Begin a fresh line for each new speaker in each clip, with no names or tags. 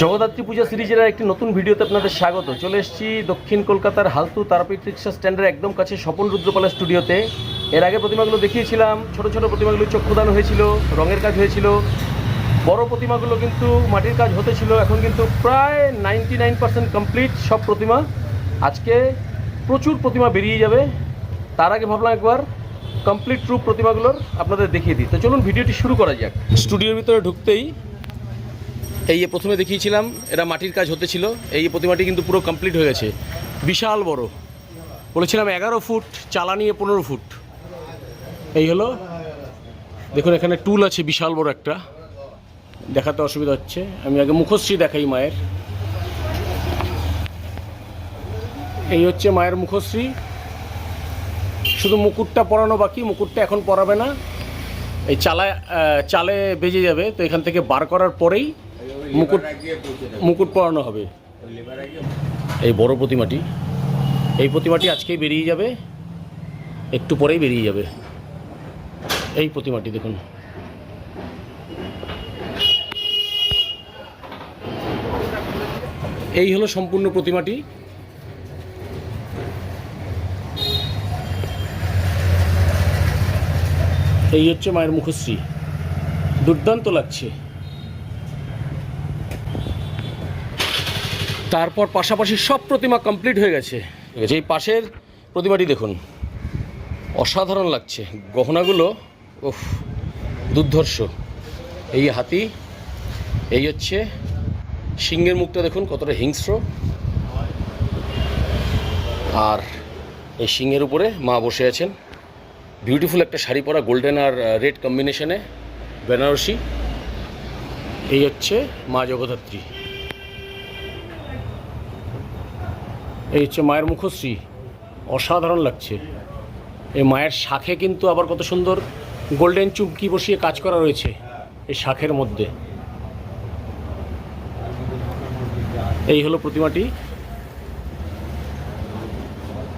জগদ্ধাত্রী পূজা সিরিজের একটি নতুন ভিডিওতে আপনাদের স্বাগত। চলে এসেছি দক্ষিণ কলকাতার হালতু তারাপীঠ রিক্সা স্ট্যান্ডের একদম কাছে স্বপন রুদ্রপালের স্টুডিওতে। এর আগে প্রতিমাগুলো দেখিয়েছিলাম, ছোট ছোট প্রতিমাগুলো চক্ষুদান হয়েছিল, রঙের কাজ হয়েছিল। বড় প্রতিমাগুলো কিন্তু মাটির কাজ হতেছিল এখন কিন্তু প্রায় নাইনটি নাইন পার্সেন্ট কমপ্লিট সব প্রতিমা। আজকে প্রচুর প্রতিমা বেরিয়ে যাবে। তার আগে ভাবলাম একবার কমপ্লিট রূপ প্রতিমাগুলোর আপনাদের দেখিয়ে দিই। তো চলুন ভিডিওটি শুরু করা যাক। স্টুডিওর ভিতরে ঢুকতেই এই যে প্রথমে দেখিয়েছিলাম, এটা মাটির কাজ হতেছিল এই প্রতিমাটি কিন্তু পুরো কমপ্লিট হয়ে গেছে। বিশাল বড়। বলেছিলাম এগারো ফুট, চালা নিয়ে পনেরো ফুট। এই হলো, দেখুন এখানে টুল আছে, বিশাল বড় একটা। দেখাতে অসুবিধা হচ্ছে। আমি আগে মুখশ্রী দেখাই মায়ের। এই হচ্ছে মায়ের মুখশ্রী। শুধু মুকুটটা পরানো বাকি, মুকুটটা এখন পরাবে না। এই চালায় চালে বেজে যাবে, তো এখান থেকে বার করার পরেই মুকুট মুকুট পরানো হবে। এই বড় প্রতিমাটি। এই প্রতিমাটি আজকেই বেরিয়ে যাবে। একটু পরেই বেরিয়ে যাবে। এই প্রতিমাটি দেখুন। এই হলো সম্পূর্ণ প্রতিমাটি। এই হচ্ছে মায়ের মুখশ্রী। দুর্দান্ত লাগছে। তারপর পাশাপাশি সব প্রতিমা কমপ্লিট হয়ে গেছে। এই পাশের প্রতিমাটি দেখুন। অসাধারণ লাগছে। গহনাগুলো, উফ, দুর্ধর্ষ। এই হাতি, এই হচ্ছে সিংহের মুখটা দেখুন কতটা হিংস্র। আর এই সিংহের উপরে মা বসে আছেন। বিউটিফুল একটা শাড়ি পরা গোল্ডেন আর রেড কম্বিনেশনে বেনারসি। এই হচ্ছে মা জগদ্ধাত্রী। এই হচ্ছে মায়ের মুখশ্রী। অসাধারণ লাগছে। এই মায়ের শাখে কিন্তু আবার কত সুন্দর গোল্ডেন চুমকি বসিয়ে কাজ করা রয়েছে এই শাখের মধ্যে। এই হলো প্রতিমাটি।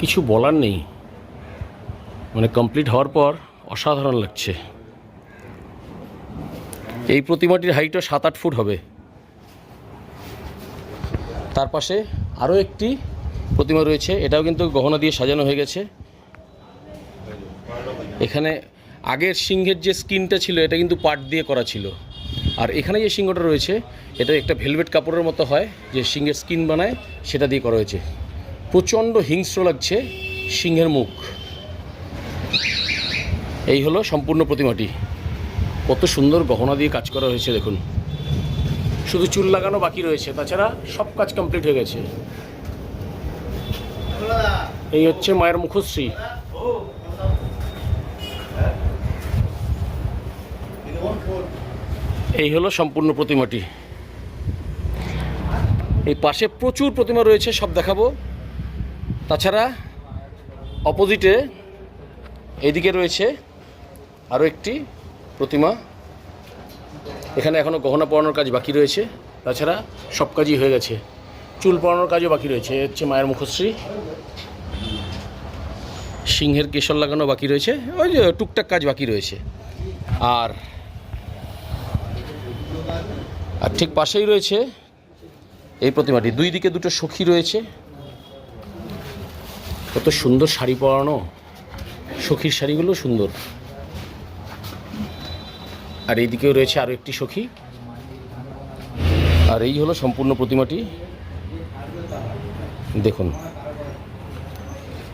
কিছু বলার নেই। মানে কমপ্লিট হওয়ার পর অসাধারণ লাগছে। এই প্রতিমাটির হাইটও সাত আট ফুট হবে। তার পাশে আরও একটি প্রতিমা রয়েছে, এটাও কিন্তু গহনা দিয়ে সাজানো হয়ে গেছে। এখানে আগের সিংহের যে স্কিনটা ছিল, এটা কিন্তু পাট দিয়ে করা ছিল। আর এখানে যে সিংহটা রয়েছে, এটা একটা ভেলভেট কাপড়ের মতো হয়, যে সিংহের স্কিন বানায়, সেটা দিয়ে করা হয়েছে। প্রচণ্ড হিংস্র লাগছে সিংহের মুখ। এই হলো সম্পূর্ণ প্রতিমাটি। কত সুন্দর গহনা দিয়ে কাজ করা হয়েছে, দেখুন। শুধু চুল লাগানো বাকি রয়েছে, তাছাড়া সব কাজ কমপ্লিট হয়ে গেছে। এই হচ্ছে মায়ের মুখশ্রী। এই হলো সম্পূর্ণ প্রতিমাটি। এই পাশে প্রচুর প্রতিমা রয়েছে, সব দেখাবো। তাছাড়া অপোজিটে এইদিকে রয়েছে আরও একটি প্রতিমা। এখানে এখনও গহনা পরানোর কাজ বাকি রয়েছে। তাছাড়া সব কাজই হয়ে গেছে। চুল পরানোর কাজও বাকি রয়েছে। হচ্ছে মায়ের মুখশ্রী। সিংহের কেশর লাগানো বাকি রয়েছে। ওই যে টুকটাক কাজ বাকি রয়েছে। আর আর ঠিক পাশেই রয়েছে এই প্রতিমাটি। দুই দিকে দুটো সখী রয়েছে। কত সুন্দর শাড়ি পরানো। সখীর শাড়িগুলো সুন্দর। আর এইদিকেও রয়েছে আরও একটি সখী। আর এই হলো সম্পূর্ণ প্রতিমাটি। দেখুন।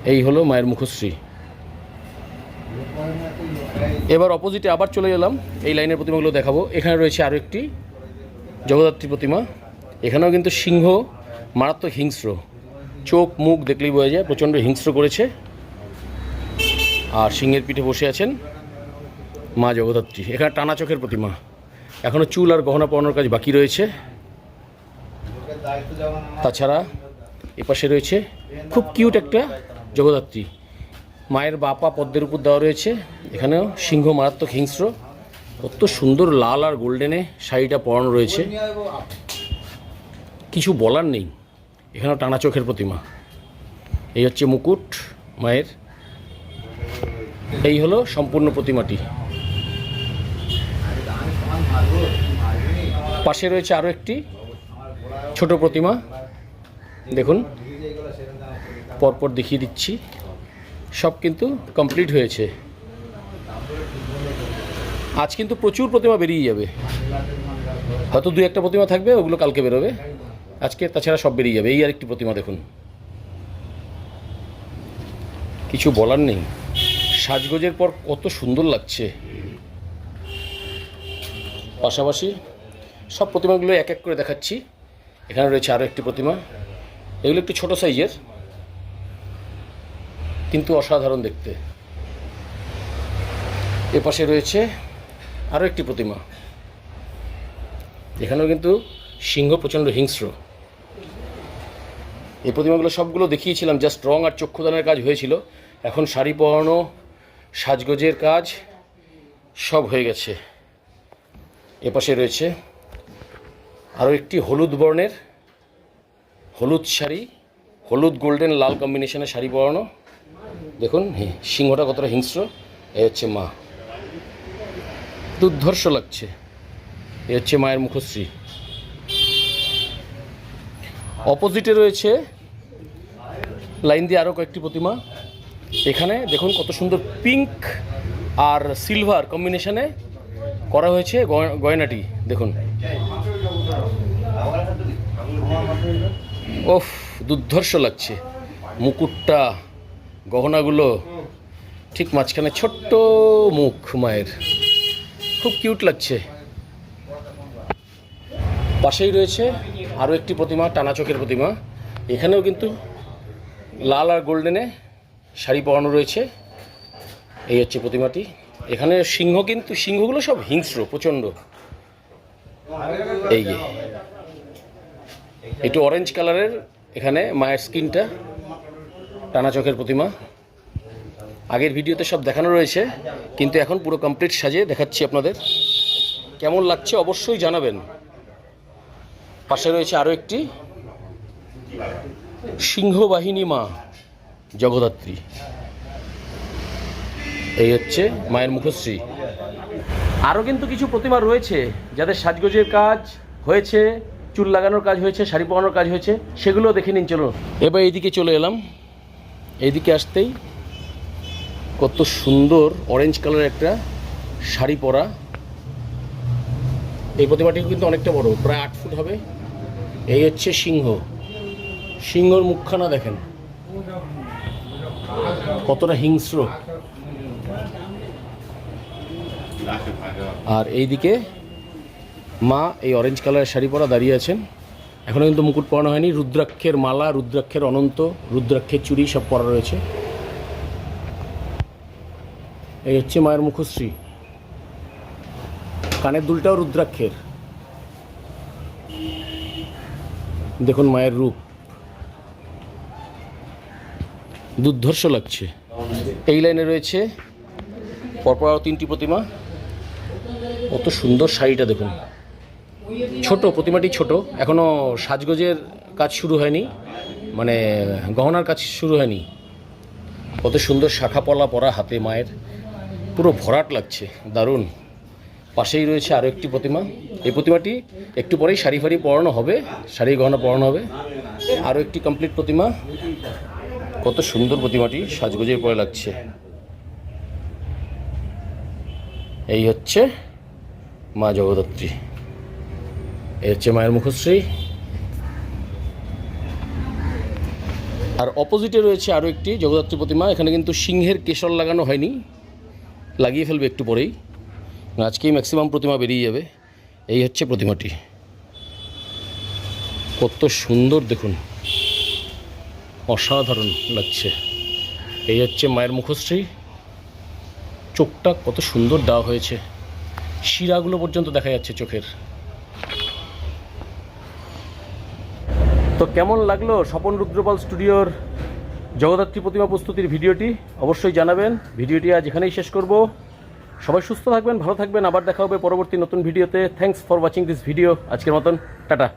এই হলো মায়ের মুখশ্রী। এবার অপোজিটে আবার চলে গেলাম এই লাইনের প্রতিমাগুলো দেখাবো। এখানে রয়েছে আরও একটি জগদ্ধাত্রী প্রতিমা। এখানেও কিন্তু সিংহ, মারাত্মক হিংস্র। চোখ, মুখ দেখলেই বোঝা যায়, প্রচণ্ড হিংস্র করেছে। আর সিংহের পিঠে বসে আছেন মা জগদ্ধাত্রী। এখানে টানা চোখের প্রতিমা। এখনও চুল আর গহনা পরানোর কাজ বাকি রয়েছে। তাছাড়া এপাশে রয়েছে খুব কিউট একটা জগদ্ধাত্রী। মায়ের বাপা পদ্মের উপর দেওয়া রয়েছে। এখানেও সিংহ মারাত্মক হিংস্র। কত সুন্দর লাল আর গোল্ডেনে শাড়িটা পরানো রয়েছে। কিছু বলার নেই। এখানেও টানা চোখের প্রতিমা। এই হচ্ছে মুকুট মায়ের। এই হলো সম্পূর্ণ প্রতিমাটি। পাশে রয়েছে আরও একটি ছোট প্রতিমা। দেখুন, পরপর দেখিয়ে দিচ্ছি। সব কিন্তু কমপ্লিট হয়েছে। আজ কিন্তু প্রচুর প্রতিমা বেরিয়ে যাবে। হয়তো দু একটা প্রতিমা থাকবে, ওগুলো কালকে বেরোবে। আজকে তাছাড়া সব বেরিয়ে যাবে। এই আর একটি প্রতিমা দেখুন। কিছু বলার নেই। সাজগোজের পর কত সুন্দর লাগছে। পাশাপাশি সব প্রতিমাগুলো এক এক করে দেখাচ্ছি। এখানে রয়েছে আরও একটি প্রতিমা। এগুলো একটু ছোট সাইজের, কিন্তু অসাধারণ দেখতে। এ পাশে রয়েছে আরও একটি প্রতিমা। এখানেও কিন্তু সিংহ প্রচণ্ড হিংস্র। এই প্রতিমাগুলো সবগুলো দেখিয়েছিলাম, জাস্ট রং আর চক্ষুদানের কাজ হয়েছিল। এখন শাড়ি পরানো, সাজগোজের কাজ সব হয়ে গেছে। এপাশে রয়েছে আরও একটি হলুদ বর্ণের হলুদ শাড়ি, হলুদ গোল্ডেন লাল কম্বিনেশনের শাড়ি পরানো। দেখুন সিংহটা কতটা হিংস্র, এ হচ্ছে মা। দুর্ধর্ষ লাগছে, এ হচ্ছে মায়ের মুখশ্রী। অপোজিটে রয়েছে লাইন দিয়ে আরও কয়েকটি প্রতিমা। এখানে দেখুন কত সুন্দর পিঙ্ক আর সিলভার কম্বিনেশনে করা হয়েছে গয়নাটি, দেখুন। ওফ দুর্ধর্ষ লাগছে। মুকুটটা, গহনাগুলো, ঠিক মাঝখানে ছোট্ট মুখ মায়ের। খুব কিউট লাগছে। পাশেই রয়েছে আরও একটি প্রতিমা, টানা চোখের প্রতিমা। এখানেও কিন্তু লাল আর গোল্ডেনে শাড়ি পরানো রয়েছে। এই হচ্ছে প্রতিমাটি। এখানে সিংহ কিন্তু, সিংহগুলো সব হিংস্র, প্রচণ্ড। এই একটু অরেঞ্জ কালারের এখানে মায়ের স্কিনটা, টানা চোখের প্রতিমা। আগের ভিডিওতে সব দেখানো রয়েছে, কিন্তু এখন পুরো কমপ্লিট সাজে দেখাচ্ছি আপনাদের। কেমন লাগছে অবশ্যই জানাবেন। পাশে রয়েছে আরও একটি সিংহবাহিনী মা, জগদ্ধাত্রী। এই হচ্ছে মায়ের মুখশ্রী। আরও কিন্তু কিছু প্রতিমা রয়েছে, যাদের সাজগোজের কাজ হয়েছে। চুল লাগানোর কাজ হয়েছে, শাড়ি পরানোর কাজ হয়েছে সেগুলো দেখে নিন চলো এবার এইদিকে চলে এলাম। এইদিকে আসতেই কত সুন্দর অরেঞ্জ কালারের একটা শাড়ি পরা। এই প্রতিমাটি কিন্তু অনেকটা বড়, প্রায় আট ফুট হবে। এই হচ্ছে সিংহ। সিংহর মুখখানা দেখেন। কতটা হিংস্র। আর এইদিকে মা এই অরেঞ্জ কালারের শাড়ি পরা দাঁড়িয়ে আছেন। এখনও কিন্তু মুকুট পরানো হয়নি। রুদ্রাক্ষের মালা, রুদ্রাক্ষের অনন্ত, রুদ্রাক্ষের চুড়ি সব পরা রয়েছে। এই হচ্ছে মায়ের মুখশ্রী। কানের দুলটাও রুদ্রাক্ষের। দেখুন মায়ের রূপ। দুর্ধর্ষ লাগছে। এই লাইনে রয়েছে পরপর আরও তিনটি প্রতিমা। কত সুন্দর শাড়িটা দেখুন। ছোট, প্রতিমাটি ছোট। এখনও সাজগোজের কাজ শুরু হয়নি। মানে গহনার কাজ শুরু হয়নি। কত সুন্দর শাখা পলা পরা হাতে মায়ের। পুরো ভরাট লাগছে। দারুণ। পাশেই রয়েছে আরও একটি প্রতিমা। এই প্রতিমাটি একটু পরেই শাড়ি ফাড়ি পরানো হবে, শাড়ি গহনা পরানো হবে। আরও একটি কমপ্লিট প্রতিমা। কত সুন্দর প্রতিমাটি সাজগোজের পরে লাগছে। এই হচ্ছে মা জগদ্ধাত্রী। এই হচ্ছে মায়ের মুখশ্রী। আর অপোজিটে রয়েছে আরও একটি জগদ্ধাত্রী প্রতিমা। এখানে কিন্তু সিংহের কেশর লাগানো হয়নি। লাগিয়ে ফেলবে একটু পরেই। আজকেই ম্যাক্সিমাম প্রতিমা বেরিয়ে যাবে। এই হচ্ছে প্রতিমাটি। কত সুন্দর দেখুন। অসাধারণ লাগছে। এই হচ্ছে মায়ের মুখশ্রী। চোখটা কত সুন্দর দেওয়া হয়েছে। শিরাগুলো পর্যন্ত দেখা যাচ্ছে চোখের। তো কেমন লাগল স্বপন রুদ্রপাল স্টুডিওর জগদ্ধাত্রী প্রতিমা প্রস্তুতির ভিডিওটি? অবশ্যই জানাবেন। ভিডিওটি আজ এখানেই শেষ করব। সবাই সুস্থ থাকবেন, ভালো থাকবেন। আবার দেখা হবে পরবর্তী নতুন ভিডিওতে। Thanks for watching this video আজকের মতন। টাটা।